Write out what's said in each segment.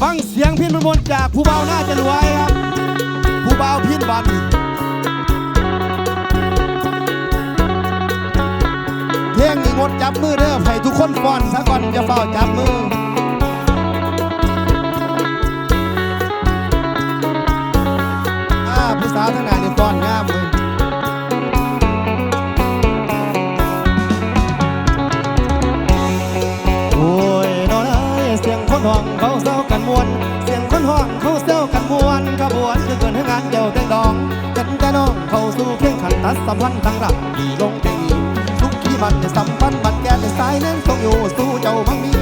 ฟังเสียงพินมนต์จากผู้เบาน่าจะรวยครับ ผู้เบาพินวันเพลงนี้งดจับมือเด้อให้ทุกคนฟ้อนซะก่อนจะเฝ้าจับมืออ่าผู้สาวทั้งหลายนี่ฟ้อนงามเลยโอ้ยนอนเอ้ยเสียงคนห้องเขาเศร้า นมวนเสียงคนห้องเขาเศร้ากันมวนขบวนคือเกินให้งานเดียวแต่งดองกันแต่น้องเข้าสู่เข่งขันตัดสัมพันธ์ทั้งรักดีลงเพลงนี้ทุกที่มันสัมพันธ์บัดแก่ในสายนั้นทรงอยู่สู้เจ้ามังมี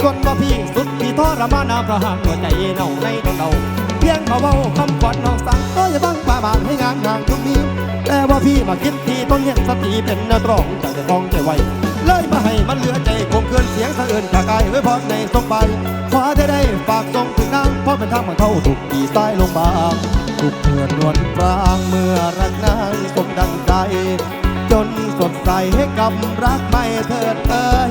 ส่วนว่าพี่สุดพี่ทรมานาประหารหัวใจเน่าในดวงเดาเพียงเขาเบาคำก่อนน้องสั่งก็อย่าบังป่าบานให้งานห่างทุกมีแต่ว่าพี่มาคิดที่ต้นเห็นสติเป็นนักร้องจะจะฟ้องใจไว้ เลยมาให้มันเหลือใจคงเกินเสียงสะเอินกากายไว้พอในสมไปขอได้ได้ฝากส่งถึงนางเพราะเป็นทางของเขาถูกดีสายลงบางถูกเพื่อนนวลปรางเมื่อรักนางสมดังใจ จนสดใสให้กับรักไม่เถิดเอ่ย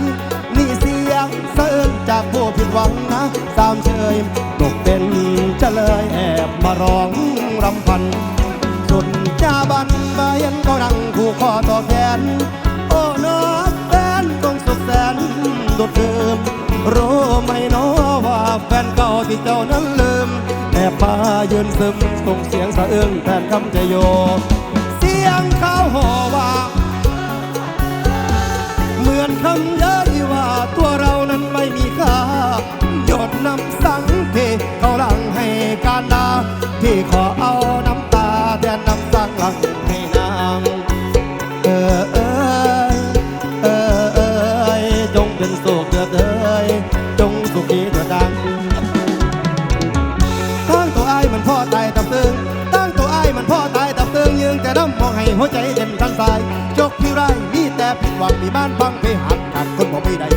นี่เสียงสะเอื้นจากผู้ผิดหวังนะสามเชยตกเป็นจะเลยแอบมาร้องรำพันสุดจาบันมาเห็นเขานั่งผูกคอต่อแขนโอ้น้อง นดุดเดิมรู้ไหมเน้อว่าแฟนเก่าที่เจ้านั้นลืมแอบมายืนซึมส่งเสียงสะอื้นแทนคำใจโยเสียงเขาห่อว่า เหมือนคำเย้ยว่าตัวเรานั้นไม่มีค่าหยดน้ำสังเพเขาหลังให้การดาพี่ขอเอาน้ำตาแทนน้ำสังหลังให้ หัวใจเด่นทันสายจกที่ไรมีแต่ผิดหวังมีบ้านบังไปหักขาดคนบอกไม่ได้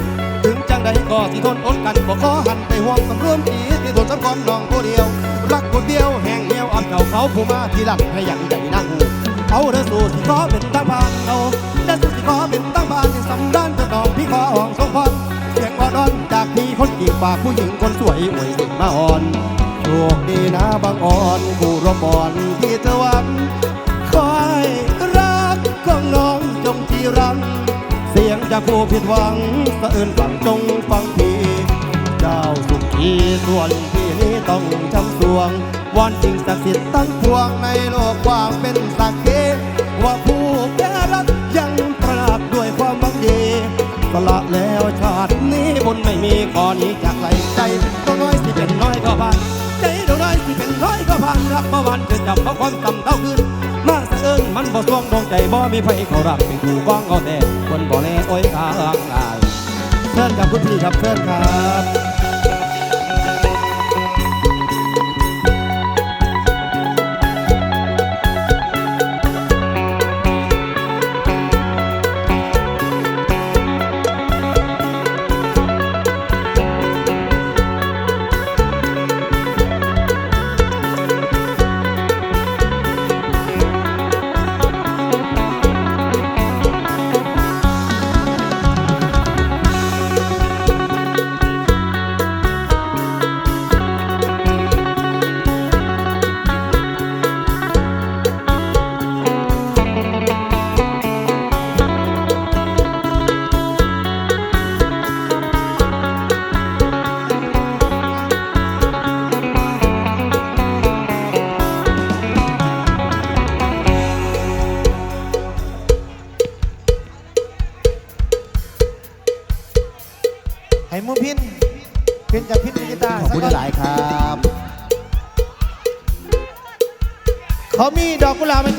ถึงจังใดก็สิทนอดกันบอกขอหันไปห่วงสำรวมจีที่ทนสำความน้องผู้เดียว รักคนเดียวแห่งเดียวอ่อนเก่าเขาผู้มาที่หลังให้ยังใจนั่งเอาเด้อสู่ที่ขอเป็นตั้งพานเอาเด้อสู่ที่ขอเป็นตั้งพานที่สำด้านจ้าดอกพี่ขอห้องทรงพรเสียงอ่อนจากพี่คนกีบปากผู้หญิงคนสวยอวยสิ่งมาอ่อนโชคดีนะบางอ่อนผู้รบอ่อนที่เธอวัน รัง เสียงจากผู้ผิดหวังสะอื่นฟังจงฟังพี่เจ้าสุขีส่วนพี่นี้ต้องช้ำสวงวอนสิ่งศักดิ์สิทธิ์ตั้งพวงในโลกกว้างเป็นสักเกว่าผู้แก่รักยังตราบด้วยความบังเยสละแล้วชาตินี้บนไม่มีขอนี้จากไหลใจตัวน้อยสิเป็นน้อยก็พันใจตัวน้อยสิเป็นน้อยก็พันรักเมื่อวันเกิดจับเพราะความต่ำเท่า งดวงใจบ่มีไฟเขารับเป็นถูกกองเอาแต่คนบ่แลโอ้ยกลางอายเชิญกับคุณพี่ครับเชิญครับ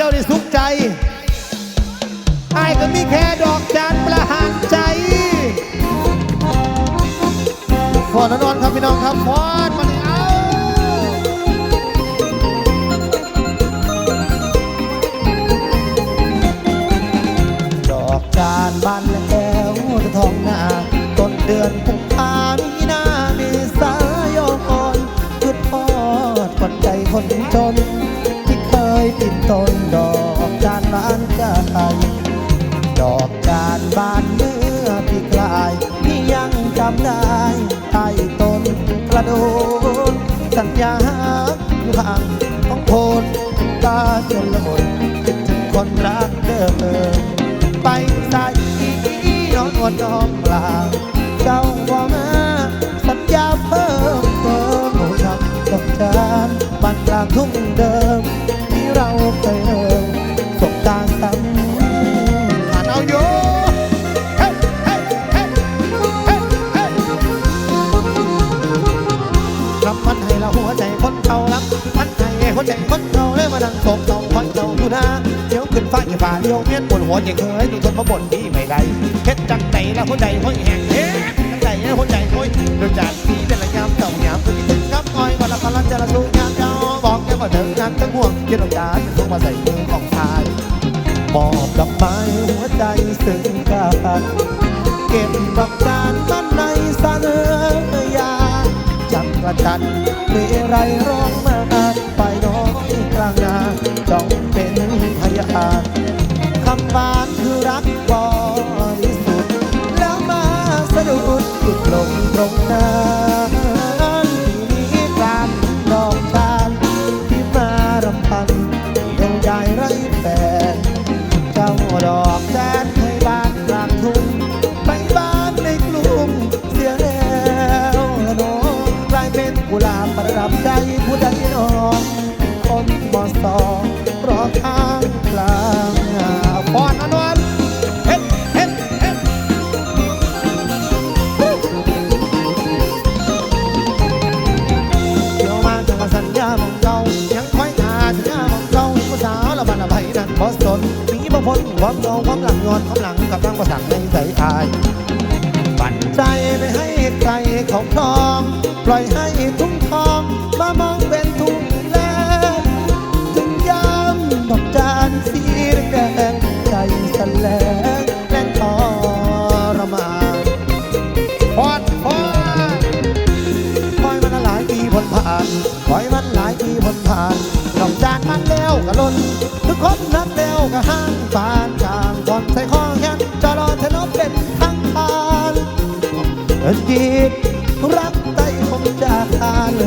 กุหลาได้สุขใจไอ้ก็มีแค่ดอกจานประหารใจพอนนอนครับพี่น้องครับพอากทุ่งเดิม ที่เราเคยเริ่มสบตาซ้ำผ่านเอาอยู่เฮ้เฮ้เฮ้เฮ้เฮ้รับมันให้เราหัวใจคนเก่ารับมันให้หัวใจคนเก่าเลยมาดังโศกเศร้าคอยเจ้าอยู่นะเดี๋ยวขึ้นฟ้าอย่าฝ่าเลี้ยวเมียนปวดหัวใจเคยนี่ทนมาบ่นดีไม่ได้ เย็นดอกจานเป็นทุกมาใส่มือของชายมอบดอกไม้หัวใจซึ่งกันเก็บดอกจานมันในสะเนอยาจักระจันมีไรร้องมาไปน้อยกลางนาจ้องเป็นพยานคำหวานคือรักบริสุทธิ์แล้วมาสะดุดหยุดลงตรงนั้นาบประดับใจผู้ใดนองคนมอสองรอทางกลางพรอนวันเฮ็ดเฮ็ดเฮ็ดเดี๋ยวมาจังสัญญามองเก่ายังคอยหาสัญญามองเก่าผู้สาวละบันละไผนั่นบ่สนมีบ่พ้นความเก่าความหลังย้อนความหลังกับทางประสังในใจอายปั่นใจไม่ให้ใครเขาครองปล่อยให้ทุ่ง มามองเป็นทุ่งแลถึงยามดอกจานสีแดงใจสลงแรงทรมานพอดพอดปล่อยมันหลายปีพ้นผ่านปล่อยมันหลายปีพ้นผ่านดอกจานมันแล้วก็ล้นทุกคนนัดแล้วก็ห้างปานกลางก่อนใส่ข้อแขนจะรอเธอน้องเป็นทางผ่านเอินกีดรักไต้คงจากทานสัง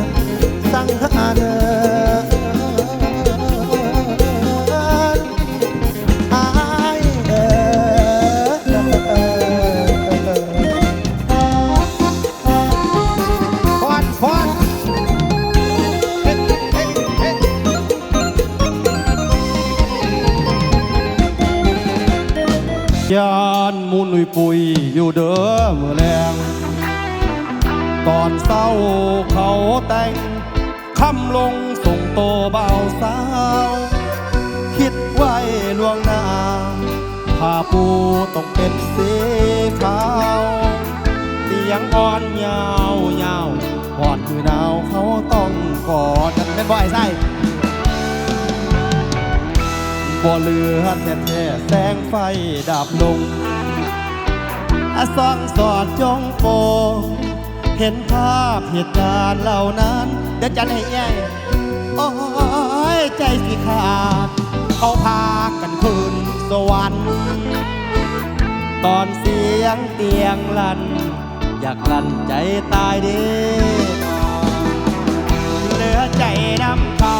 เขาต้องกอดกันเป็นบ่อยไส้บ่เหลือแท้แท้แสงไฟดับลงอาส่องสอดจงโปงเห็นภาพเหตุการณ์เหล่านั้น เดี๋ยวจะให้แย่โอ้ยใจสิขาด เขาพากันคืนสวรรค์ตอนเสียงเตียงลั่น อยากลั่นใจตายเด้ ใจนำเขา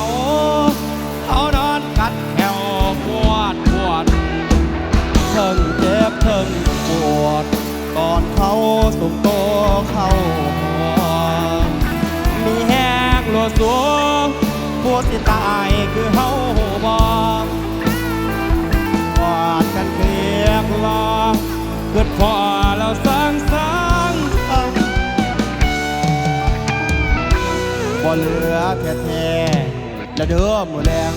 เขานอนกัดแถวปวดปวดเทิงเจ็บเทิงปวด ก่อนเขาสุมโตเขาหัวมีแห้งโลดสูงผู้ที่ตายคือเฮาบองกอดกันเคียกลอเกิดพอเราสร้ เหลือแท้แท้และเด้อมือแรง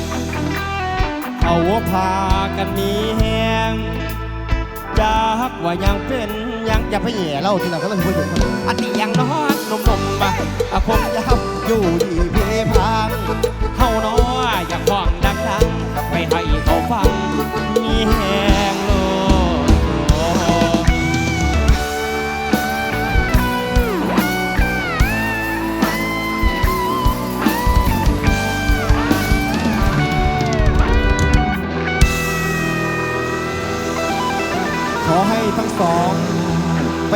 เอาพากันหนี้แหงจากว่ายังเป็นยังจะไปแย่เล่าที่ไหนก็เลยพูดถึงอันนี้ยังนอนนมนมๆปะอะผมยาวอยู่ดีเพพังเฮาน้อยอยากห้องดังๆไปให้เขาฟังมีแหง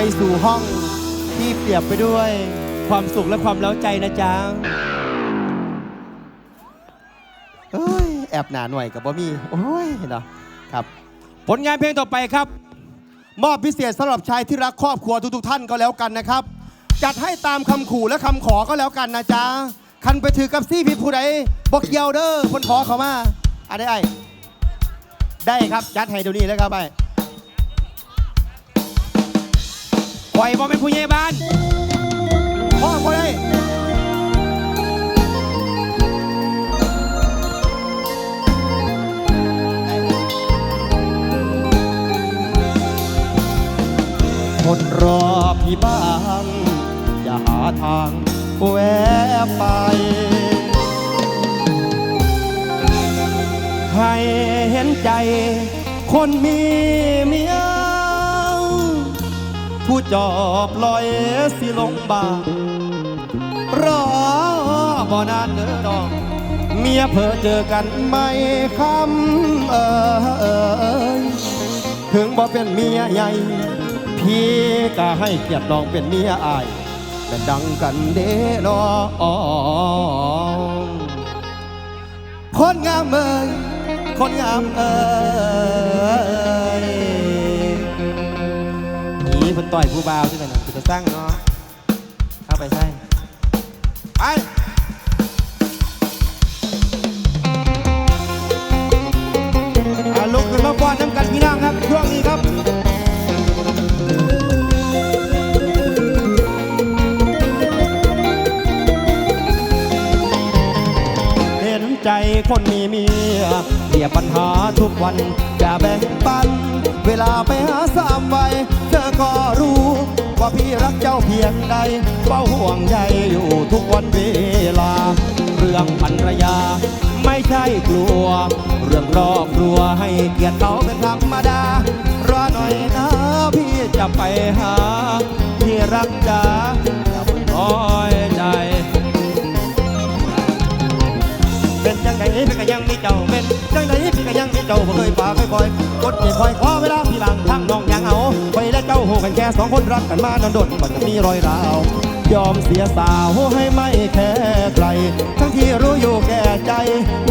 ไปสู่ห้องที่เปรียบไปด้วยความสุขและความเล้าใจนะจ๊ะเอ้ยแอบหนาหน่อยกับบ่มีโอ้ยเนาะครับ ผลงานเพลงต่อไปครับ มอบพิเศษสำหรับชายที่รักครอบครัวทุกๆท่านก็แล้วกันนะครับ จัดให้ตามคำขู่และคำขอก็แล้วกันนะจ๊ะ คันไปถือกับซี่พี่ผู้ใดบอกเกียวเด้อคนขอเขามาอะได้ไอ้ได้ครับจัดให้เดี๋ยวนี้เลยครับไอ้ ปล่อยบอเป็นผู้ใหญ่บ้านพ่อคนได้คนรอพี่บ้าง อย่าหาทางแวะไป ให้เห็นใจ คนมีเมียผู้ จอบลอยสิลงบารอบ่นานเด้อดองเมียเพอเจอกันไม่คำเอยถึงบ่เป็นเมียใหญ่ พี่ก็ให้เกียรติน้องเป็นเมียอายเป็นดังกันเด้อนอคนงามเอ่ยคนงามเอ่ย ต่อยผู้บ่าวด้วยกันนจะสร้างเนาะเข้าไปใช่ไปอะลุกขึ้นมาฟ้อนน้ำกันพี่น้องครับช่วงนี้ครับเห็นใจคนมีเมียเรียบปัญหาทุกวันจะแบ่งปัน เวลาไปหาสามวัย เธอก็รู้ ว่าพี่รักเจ้าเพียงใดเฝ้าห่วงใยอยู่ทุกวันเวลา เรื่องภรรยา ไม่ใช่กลัว เรื่องรอบครัวให้เกียรติเขาเป็นธรรมดารอหน่อยนะพี่จะไปหา พี่รักจ๋าอย่าเพิ่งน้อยใจเป็นจังไดพี่ก็ยังมีเจ้าเป็นจังไดพี่ก็ยังมีเจ้าบ่เคยป่าเคยคอยกดนี่คอยขอเวลา และเจ้าโหกันแค่สองคนรักกันมานานดนมันจะมีรอยร้าว ยอมเสียสาวให้ไม่แค่ใคร ทั้งที่รู้อยู่แก่ใจ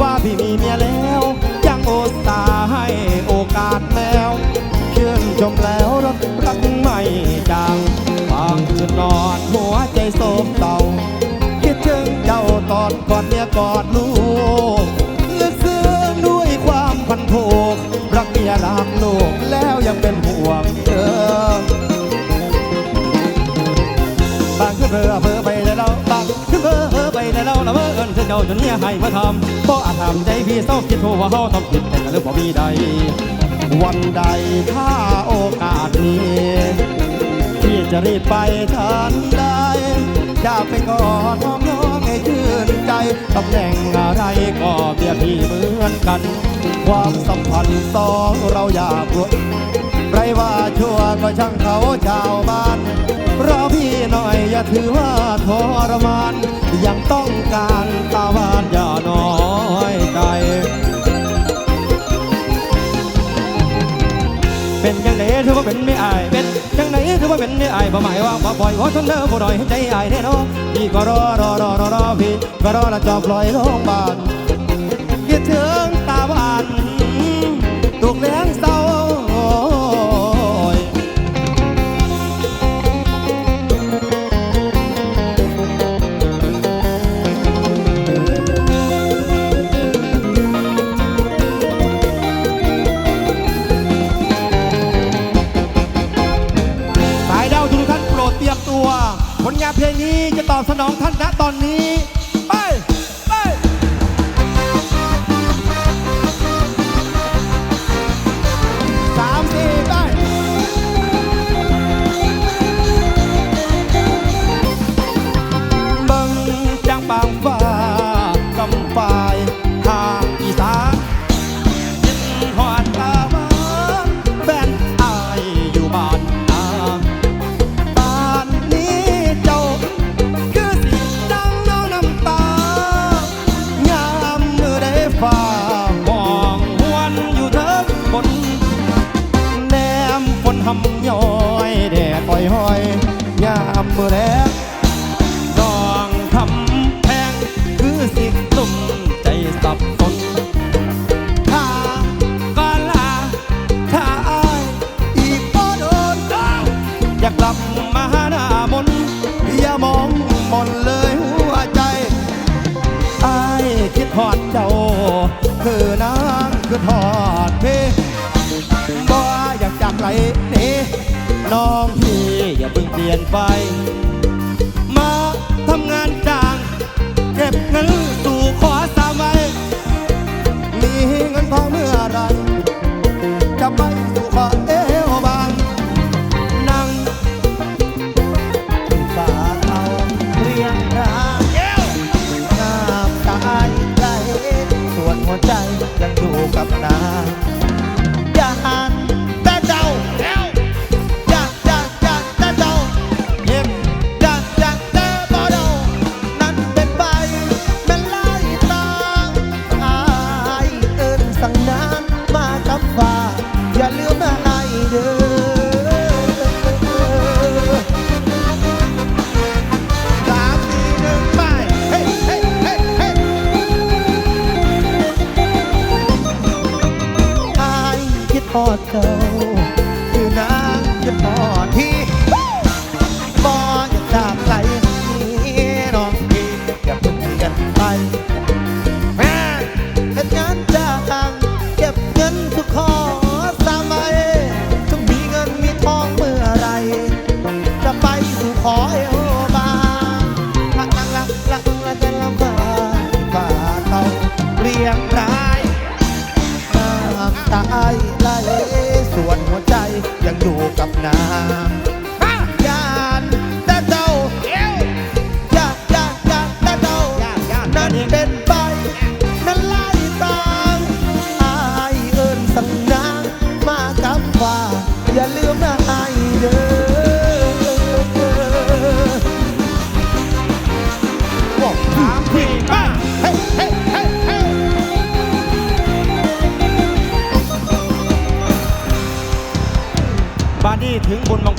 ว่าพี่มีเมียแล้ว ยังโอตส่าให้โอกาสแล้วชื่อนชมแล้วรักรักไม่จางบางคืนนอนหัวใจโศกเศร้าคิดถึงเจ้าตอนกอดเมียกอดลูก เจ้าจนเนี่ยให้มาทำเพราะอาจทำใจพี่เศร้าคิดโทษว่าเขาทำผิดแต่ก็เรื่องบ่มีใด วันใดถ้าโอกาสนี้พี่จะรีบไปทันใดจะไปกอดน้องน้องให้ชื่นใจตำแหน่งอะไรก็เมียพี่เหมือนกัน ความสัมพันธ์สองเราอย่าปวดไรว่าชั่วก็ช่างเขาชาวบ้านรอพี่หน่อยอย่าถือว่าทรมานยังต้อง เป็นไม่อายบ่หมายว่าบ่ปล่อยว่าทนเด้อบ่ดอยให้ใจอายแน่นอนพี่ก็รอรอรอรอพี่ก็รอและจอบลอยโรงพยาบาล ตอบสนองท่านณ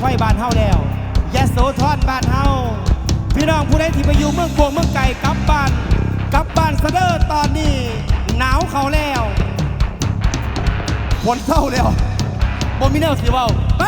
อยบ้านเฮาแล้วยะโสอรบ้านเฮาพี่น้องผู้ใดที่ไปอยู่เมืองบวงเมืองไก่กลับบ้านกลับบ้านเสดอตอนนี้ หนาวเขาแล้วฝนเท่าแล้วบ่มีเนวสีเว้าไป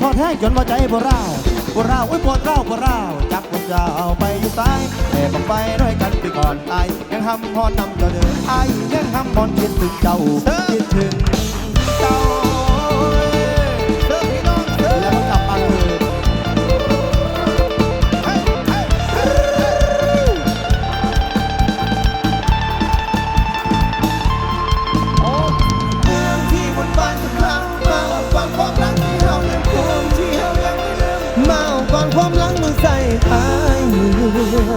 ทอดแห้งจนว่าใจบ่ร้าวบ่ราอุ้ยบ่ร้าวบ่ราจักผมจะเอาไปอยู่ตายแต่บังไปด้วยกันไปก่อนตายยังห้ำพอนำเจ้าเดินไอยังห้ำพอนคิดถึงเจ้าคิดถึงเจ้า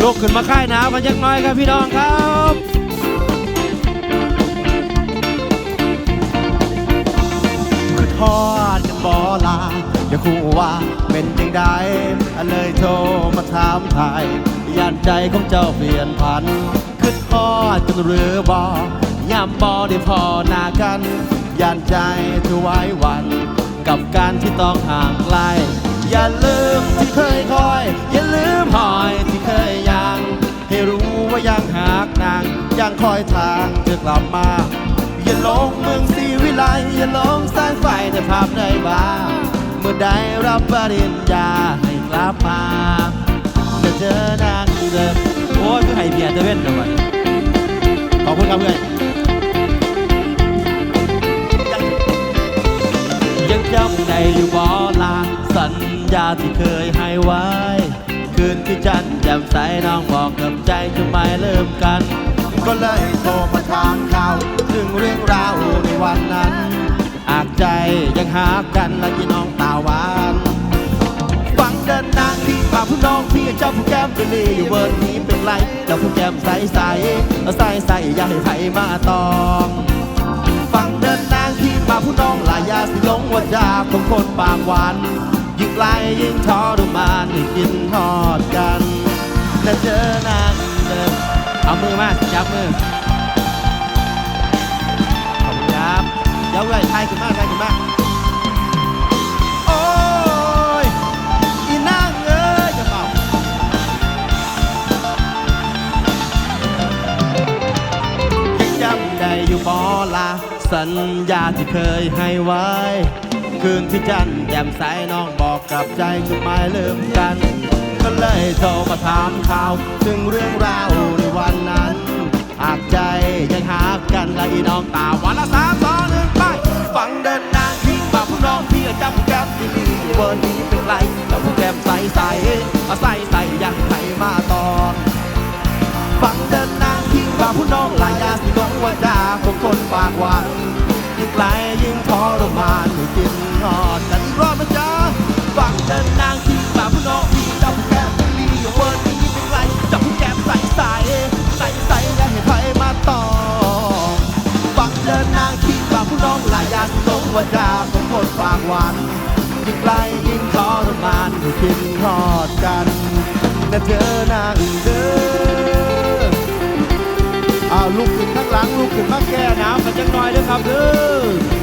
ลุกขึ้นมาค่ายหนาวกันจักน่อยครับพี่น้องครับคือทอดกันบอลาอย่าคู่ว่าเป็นจังใดเลยโทรมาถามไทยย่านใจของเจ้าเปลี่ยนพันคือทอดกันหรือบอย่ำบอได้พอหนากันย่านใจเธอไว้วัน กับการที่ต้องห่างไกล อย่าลืมที่เคยคอย อย่าลืมหอยที่เคยยัง ให้รู้ว่ายังหากนางยังคอยทางจะกลับมา อย่าหลงเมืองศรีวิไลอย่าหลงสายไฟแต่ภาพได้บ้าเมื่อได้รับปริญญาให้กลับมาจะเจอนางเดิมโอ้ยคือไห้เบียร์เตเว่นเดี๋ยววันขอบคุณครับเพื่อนยังจำได้อยู่บ่ลา สัญญาที่เคยให้ไว้ คืนที่จันแจ่มใสน้องบอกกับใจจะไม่เริ่มกัน ก็เลยโทรมาถามข่าถึงเรื่องราวในวันนั้น อากใจยังหากันและยี่น้องตาหวานฟังเดินนางที่ป่าผู้น้องพี่เจ้าผู้แก้มเป็นลีอยู่เบิร์นนี้เป็นไรเจ้าผู้แก้มใสใสใสใสอย่าให้ไผมาตองฟังเดินนางที่ป่าผู้น้องหลายยาสิหลงว่าจาของคนปากหวาน ยิ่งไกลยิ่งทรมานให้กินทอดกันและเจอนางเดิมเอามือมาจับมือขอบคุณครับเดี๋ยวเลยทายขึ้นมาทายขึ้นมาโอ้ยอีนางเอ้ยจะเป่ายังจำได้อยู่บอลาสัญญาที่เคยให้ไว้ คืนที่จันแจ่มใสน้องบอกกับใจจุดหมายลืมกัน ก็เลยโทรมาถามข่าว ถึงเรื่องราวในวันนั้นหากใจยังหากันและอีน้องตาวันละสามสองหนึ่งไปฟังเดินนางที่มาผู้น้องพี่จำแก้มที่มีเบอร์นี้เป็นไรแล้วผู้แก้มใสใสใส ว่าจาของคนปากหวานยิ่งไกลยิ่งทรมานอยู่กินทอดกันนะเธอนางเด้ออ้าวลุกขึ้นข้างหลังลุกขึ้นมาแก้หนาวกันจังหน่อยเด้อครับเด้อ